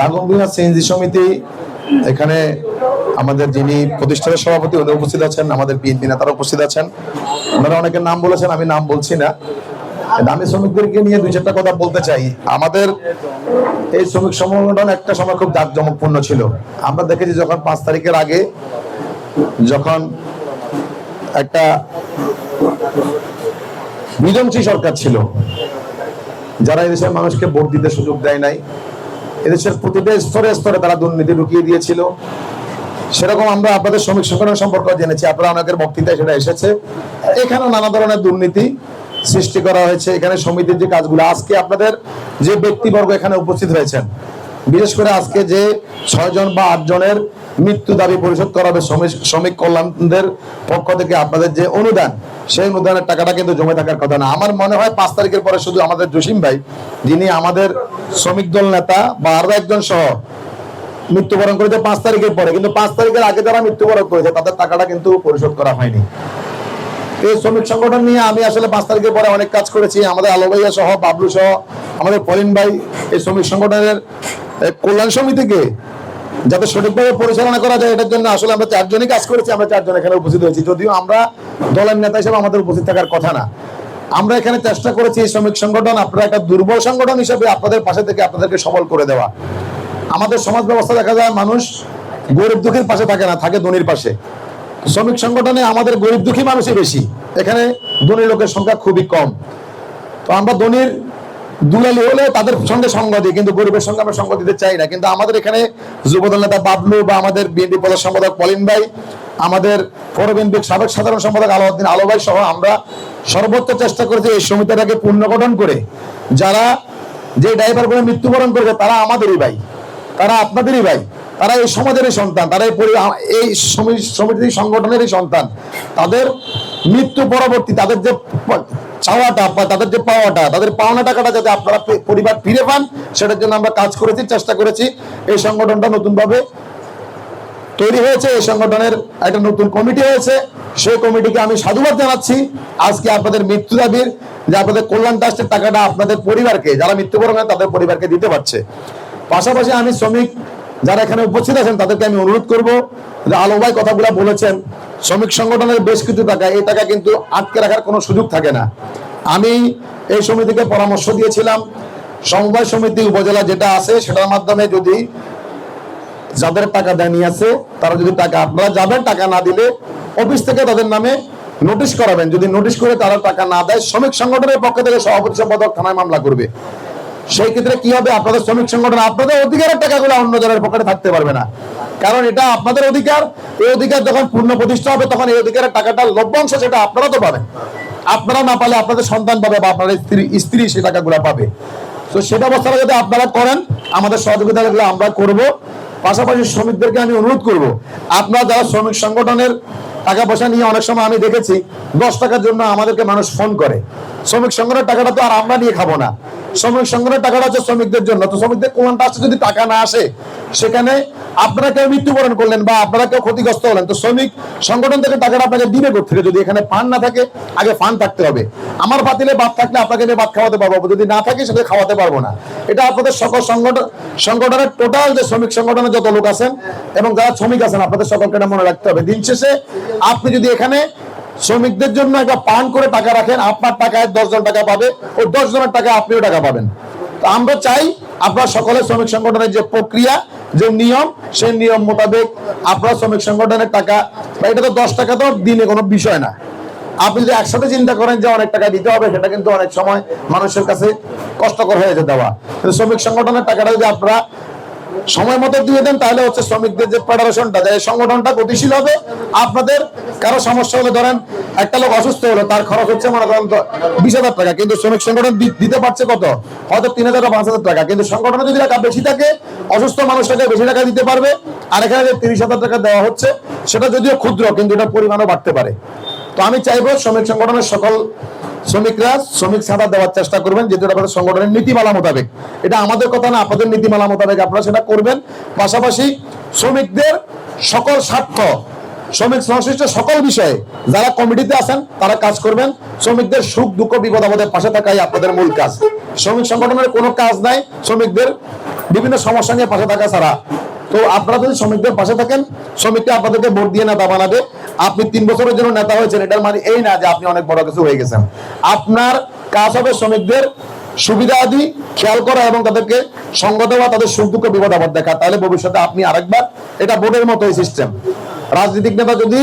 Daganbhuiyan CNG সমিতি, এখানে আমাদের যিনি প্রতিষ্ঠানের সভাপতি উনি উপস্থিত আছেন, আমাদের বিএনপি নেতারা উপস্থিত আছেন। ওনারা অনেকের নাম বলেছেন, আমি নাম বলছি না। দামি শ্রমিকদেরকে নিয়ে দুই চারটা কথা বলতে চাই। আমাদের এই শ্রমিক সংগঠন একটা সময় খুব জাঁকজমকপূর্ণ ছিল। আমরা দেখেছি যখন পাঁচ তারিখের আগে যখন একটা বিধ্বংসী সরকার ছিল, যারা এদেশের মানুষকে ভোট দিতে সুযোগ দেয় নাই এদেশের প্রতিটা স্তরে স্তরে তারা দুর্নীতি ঢুকিয়ে দিয়েছিল। সেরকম আমরা আপনাদের শ্রমিক সংগঠন সম্পর্কে জেনেছি, আপনারা অনেকের বক্তৃতায় সেটা এসেছে। এখানে নানা ধরনের দুর্নীতি সৃষ্টি করা হয়েছে। এখানে সমিতির যে কাজগুলো, আজকে আপনাদের যে ব্যক্তিবর্গ এখানে উপস্থিত হয়েছেন বিশেষ করে আজকে যে ছয়জন বা আট জনের মৃত্যু দাবি পরিশোধ করা হবে শ্রমিক কল্যাণদের পক্ষ থেকে আপনাদের যে অনুদান, সেই অনুদানের টাকাটা কিন্তু জমে থাকার কথা না। আমার মনে হয় পাঁচ তারিখের পরে শুধু আমাদের জসিম ভাই, যিনি আমাদের শ্রমিক দল নেতা বা আরও একজন সহ মৃত্যুবরণ করেছে পাঁচ তারিখের পরে। কিন্তু পাঁচ তারিখের আগে যারা মৃত্যুবরণ করেছে, তাদের টাকাটা কিন্তু পরিশোধ করা হয়নি। এই শ্রমিক সংগঠন নিয়ে আমি আসলে পাঁচ তারিখের পরে অনেক কাজ করেছি। আমাদের আলো ভাইয়া সহ, বাবলু সহ, আমাদের পলিন ভাই, এই শ্রমিক সংগঠনের কল্যাণ সমিতিকে যাতে সঠিকভাবে পরিচালনা করা যায়, এটার জন্য আসলে আমরা চারজনই কাজ করেছি, আমরা চারজন এখানে উপস্থিত হয়েছি। যদিও আমরা দলের নেতা হিসেবে আমাদের উপস্থিত থাকার কথা না। আমরা এখানে চেষ্টা করেছি শ্রমিক সংগঠন, আপনারা একটা দুর্বল সংগঠন হিসেবে আপনাদের পাশে থেকে আপনাদেরকে সবল করে দেওয়া। আমাদের সমাজ ব্যবস্থা দেখা যায়, মানুষ গরিব দুঃখীর পাশে থাকে না, থাকে ধনির পাশে। শ্রমিক সংগঠনে আমাদের গরিব দুঃখী মানুষই বেশি। এখানে ধনী লোকের সংখ্যা খুবই কম। তো আমরা ধনির দুলালি হলে তাদের সঙ্গে সঙ্গ দিই কিন্তু গরিবের সঙ্গে আমরা সঙ্গ দিতে চাই না। কিন্তু আমাদের এখানে যুবদল নেতা বাবলু বা আমাদের বিএনপি প্রধান সম্পাদক পলিন ভাই, আমাদের বিএনপির সাবেক সাধারণ সম্পাদক আলাউদ্দিন আলো ভাই সহ আমরা সর্বোচ্চ চেষ্টা করেছি এই সমিতিটাকে পুনর্গঠন করে, যারা যে ড্রাইভারগুলো মৃত্যুবরণ করেছে তারা আমাদেরই ভাই, তারা আপনাদেরই ভাই, তারা এই সমাজেরই সন্তান, তারা এই এই সমি- সমিতি সংগঠনেরই সন্তান। তাদের মৃত্যু পরবর্তী তাদের যে চাওয়াটা বা তাদের যে পাওয়াটা, তাদের পাওনা টাকাটা যাতে আপনারা পরিবার ফিরে পান, সেটার জন্য আমরা কাজ করেছি, চেষ্টা করেছি। এই সংগঠনটা নতুনভাবে তৈরি হয়েছে, এই সংগঠনের একটা নতুন কমিটি হয়েছে। সেই কমিটিকে আমি সাধুবাদ জানাচ্ছি। আজকে আপনাদের মৃত্যু দাবির যে আপনাদের কল্যাণ ট্রাস্টের টাকাটা আপনাদের পরিবারকে, যারা মৃত্যুবরণ হয় তাদের পরিবারকে দিতে পারছে। পাশাপাশি আমি শ্রমিক যারা এখানে উপস্থিত আছেন, তাদেরকে আমি অনুরোধ করব আলো ভাই কথাগুলো বলেছেন। শ্রমিক সংগঠনের বেশ কিছু টাকা, এই টাকা কিন্তু আটকে রাখার কোনো সুযোগ থাকে না। আমি এই সমিতিকে পরামর্শ দিয়েছিলাম। সমবায় সমিতি উপজেলা যেটা আছে, সেটার মাধ্যমে যদি যাদের টাকা দেয়নি আছে, তারা যদি টাকা, আপনারা যাবেন টাকা না দিলে অফিস থেকে তাদের নামে নোটিশ করাবেন। যদি নোটিশ করে তারা টাকা না দেয়, শ্রমিক সংগঠনের পক্ষ থেকে সভাপতি সম্পাদক থানায় মামলা করবে। সেই ক্ষেত্রে কি হবে? আপনাদের শ্রমিক সংগঠন আপনাদের অধিকারের টাকাগুলো অন্য জনের পকেটে থাকতে পারবে না। কারণ এটা আপনাদের অধিকার। এই অধিকার যখন পূর্ণ প্রতিষ্ঠা হবে, তখন এই অধিকারের টাকাটা, লভ্যাংশ সেটা আপনারা তো পাবেন। আপনারা না পালে আপনাদের সন্তান পাবে বা আপনাদের স্ত্রী স্ত্রী সেই টাকাগুলো পাবে। তো সে ব্যবস্থাটা যদি আপনারা করেন, আমাদের সহযোগিতা লাগলে আমরা করব। পাশাপাশি শ্রমিকদেরকে আমি অনুরোধ করব, আপনারা যারা শ্রমিক সংগঠনের টাকা পয়সা নিয়ে অনেক সময় আমি দেখেছি, দশ টাকার জন্য আমাদেরকে মানুষ ফোন করে। শ্রমিক সংগঠনের টাকাটা তো আর আমরা নিয়ে খাব না। শ্রমিক সংগঠনের টাকাটা হচ্ছে শ্রমিকদের জন্য। তো শ্রমিকদের কোন ট্রাস্টে যদি টাকা না আসে, সেখানে আপনারা কেউ মৃত্যুবরণ করলেন বা আপনারা কেউ ক্ষতিগ্রস্ত হলেন, তো শ্রমিক সংগঠন থেকে টাকাটা আপনাকে দিবে থেকে যদি এখানে ফান্ড না থাকে, আগে ফান্ড থাকতে হবে। আমার বাতিলে ভাত থাকলে আপনাকে নিয়ে ভাত খাওয়াতে পারব যদি না থাকে সেটা খাওয়াতে পারব না। এটা আপনাদের সকল সংগঠন, সংগঠনের টোটাল যে শ্রমিক সংগঠনের যত লোক আছেন এবং যারা শ্রমিক আছেন, আপনাদের সকলকে মনে রাখতে হবে। দিন শেষে আপনি যদি এখানে শ্রমিকদের জন্য একটা পান করে টাকা রাখেন, আপনার টাকায় দশ জন টাকা পাবে ওই দশ জনের টাকা আপনিও টাকা পাবেন। তো আমরা চাই আপনার সকলে শ্রমিক সংগঠনের যে প্রক্রিয়া, যে নিয়ম, সেই নিয়ম মোতাবেক আপনার শ্রমিক সংগঠনের টাকা বা এটা তো দশ টাকা তো দিনে কোনো বিষয় না। আপনি যদি একসাথে চিন্তা করেন যে অনেক টাকা দিতে হবে, সেটা কিন্তু অনেক সময় মানুষের কাছে কষ্টকর হয়ে যেতে দেওয়া কিন্তু শ্রমিক সংগঠনের টাকাটা যদি আপনারা সময় মতো দিয়ে দেন, তাহলে হচ্ছে শ্রমিকদের যে ফেডারেশনটা যে সংগঠনটা গতিশীল হবে, আপনাদের কারও সমস্যা হলে ধরেন, একটা লোক অসুস্থ হলো, তার খরচ হচ্ছে মনে করেন বিশ হাজার টাকা, কিন্তু শ্রমিক সংগঠন দিতে পারছে কত? হয়তো তিন হাজার পাঁচ হাজার টাকা, কিন্তু সংগঠনে যদি টাকা বেশি থাকে, অসুস্থ মানুষটাকে বেশি টাকা দিতে পারবে, আর এখানে যে তিরিশ হাজার টাকা দেওয়া হচ্ছে, সেটা যদিও ক্ষুদ্র, কিন্তু এটা পরিমাণও বাড়তে পারে। তো আমি চাইব শ্রমিক সংগঠনের সকল শ্রমিকরা শ্রমিক ছাড়া দেওয়ার চেষ্টা করবেন যেটা আপনাদের সংগঠনের নীতিমালা মোতাবেক। এটা আমাদের কথা না, আপনাদের নীতিমালা মোতাবেক আপনারা সেটা করবেন। পাশাপাশি শ্রমিকদের সকল স্বার্থ, শ্রমিক সংশ্লিষ্ট সকল বিষয়ে যারা কমিটিতে আছেন, তারা কাজ করবেন। শ্রমিকদের সুখ, দুঃখ, বিপদ আমাদের পাশে থাকাই আপনাদের মূল কাজ। শ্রমিক সংগঠনের কোনো কাজ নাই, শ্রমিকদের বিভিন্ন সমস্যা নিয়ে পাশে থাকা ছাড়া। তো আপনারা যদি শ্রমিকদের পাশে থাকেন শ্রমিকরা আপনাদেরকে ভোট দিয়ে নেতা বানাবে। আপনি তিন বছরের জন্য নেতা হয়েছেন, এটার মানে এই না যে আপনি অনেক বড় কিছু হয়ে গেছেন। আপনার কাজ হবে শ্রমিকদের সুবিধা আদি খেয়াল করা এবং তাদেরকে সঙ্গত বা তাদের সুখ দুঃখ বিপদ আবার দেখা। তাহলে ভবিষ্যতে আপনি আরেকবার এটা বোর্ডের মতো এই সিস্টেম রাজনীতিক নেতা যদি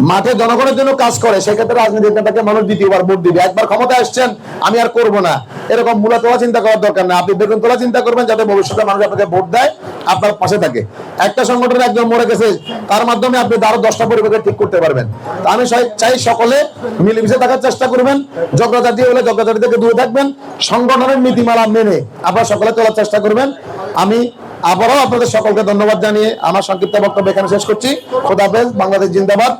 মাঠে জনগণের জন্য কাজ করে, সেক্ষেত্রে রাজনৈতিক নেতাকে মানুষ দ্বিতীয়বার ভোট দিবে। একবার ক্ষমতায় আসছেন, আমি আর করব না। এরকম মূলা তোলা চিন্তা করার দরকার না আপনি বেতন তোলা চিন্তা করবেন যাতে ভবিষ্যতে মানুষ আপনাকে ভোট দেয়, আপনার পাশে থাকে। একটা সংগঠনে একজন মরে গেছে, তার মাধ্যমে আপনি আরও দশটা পরিবারকে ঠিক করতে পারবেন। আমি চাই- সকলে মিলেমিশে থাকার চেষ্টা করবেন। জগ্রজাতি হলে জগ্রজাতি থেকে দূরে থাকবেন। সংগঠনের নীতিমালা মেনে আপনারা সকলে চলার চেষ্টা করবেন। আমি আবারও আপনাদের সকলকে ধন্যবাদ জানিয়ে আমার সংক্ষিপ্ত বক্তব্য এখানে শেষ করছি। খোদাফেজ বাংলাদেশ জিন্দাবাদ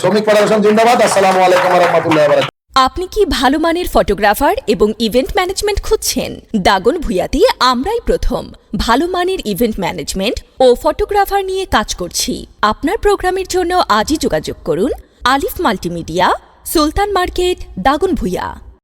শ্রমিক ফেডারেশন জিন্দাবাদ, আসসালামু আলাইকুম রহমতুল্লাহ আপনি কি ভালো মানের ফটোগ্রাফার এবং ইভেন্ট ম্যানেজমেন্ট খুঁজছেন? দাগন ভুয়াতে আমরাই প্রথম। ভালো মানের ইভেন্ট ম্যানেজমেন্ট ও ফটোগ্রাফার নিয়ে কাজ করছি। আপনার প্রোগ্রামের জন্য আজই যোগাযোগ করুন। Alif multimedia, Sultan market, Dagan Bhuiyan.